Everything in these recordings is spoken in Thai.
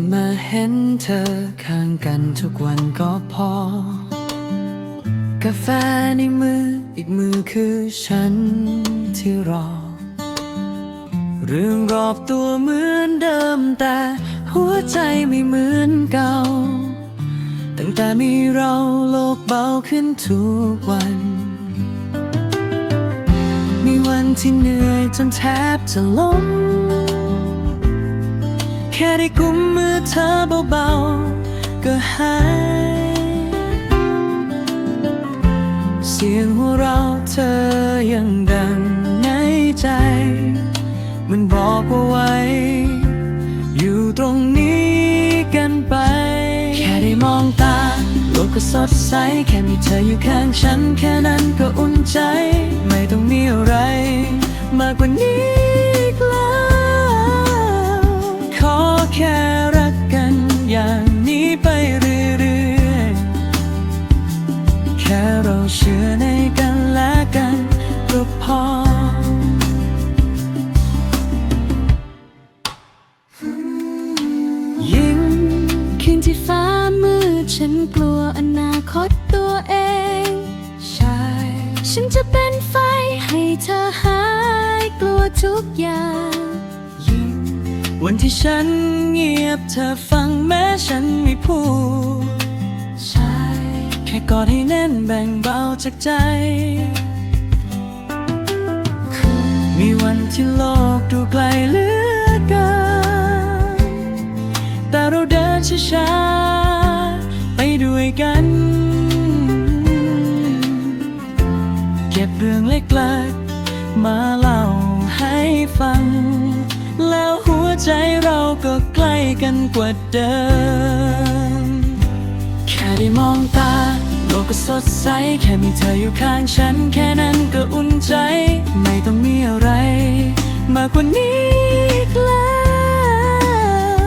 นเธอข้างกันทุกวันก็พอ กาแฟในมืออีกมือคือฉันที่รอ เรื่องรอบตัวเหมือนเดิมแต่หัวใจไม่เหมือนเก่า ตั้งแต่มีเราโลกเบาขึ้นทุกวัน มีวันที่เหนื่อยจนแทบจะล้ม แค่ได้กุมมือเธอเบาๆ ก็หาย เสียงหัวเราะเธอยังดังในใจ มันบอกว่าไว้ อยู่ตรงนี้กันไป แค่ได้มองตา โลกก็สดใส แค่มีเธออยู่ข้างฉัน แค่นั้นก็อุ่นใจ ไม่ต้องมีอะไร มากกว่านี้ เชื่อในกันและกันก็พอยิ่งคืนที่ฟ้ามืดฉันกลัวอนาคตตัวเอง ใช่ ฉันจะเป็นไฟให้เธอหายกลัวทุกอย่าง ยิ่งวันที่ฉันเงียบเธอฟังแม้ฉันไม่พูด ค่กอดให้แน่นแบ่งเบาจากใจ มีวันที่โลกดูไกลเหลือเกินแต่เราเดินช้าๆไปด้วยกัน เก็บเรื่องเล็กๆมาเล่าให้ฟัง แล้วหัวใจเราก็ใกล้กันกว่าเดิม ได้มองตา โลกก็สดใส แค่มีเธออยู่ข้างฉัน แค่นั้นก็อุ่นใจ ไม่ต้องมีอะไร มากกว่านี้อีกแล้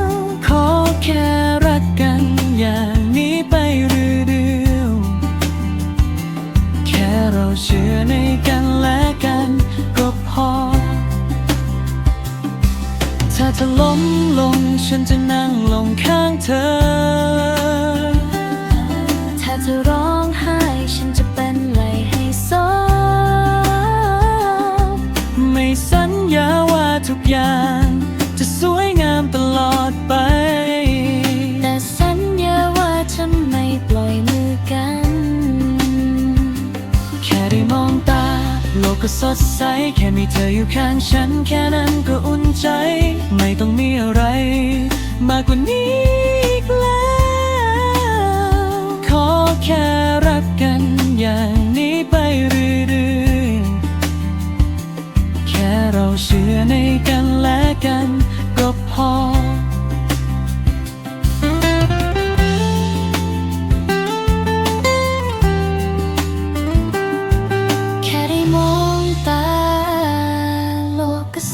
ว ขอแค่รักกันอย่างนี้ไปเรื่อยๆแค่เราเชื่อในกันและกันก็พอ ถ้าเธอล้มลงฉันจะนั่งลงข้างเธอ เธอร้องไห้ ฉันจะเป็นไหลให้ซอบไม่สัญญาว่าทุกอย่าง จะสวยงามตลอดไป แต่สัญญาว่าจะไม่ปล่อยมือกัน แค่ได้มองตา โลกก็สดใส แค่มีเธออยู่ข้างฉัน แค่นั้นก็อุ่นใจ ไม่ต้องมีอะไร มากกว่านี้ แค่รักกันอย่างนี้ไปเรื่อยๆ แค่เราเชื่อในกันและกันก็พอ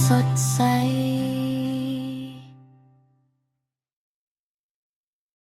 สดใส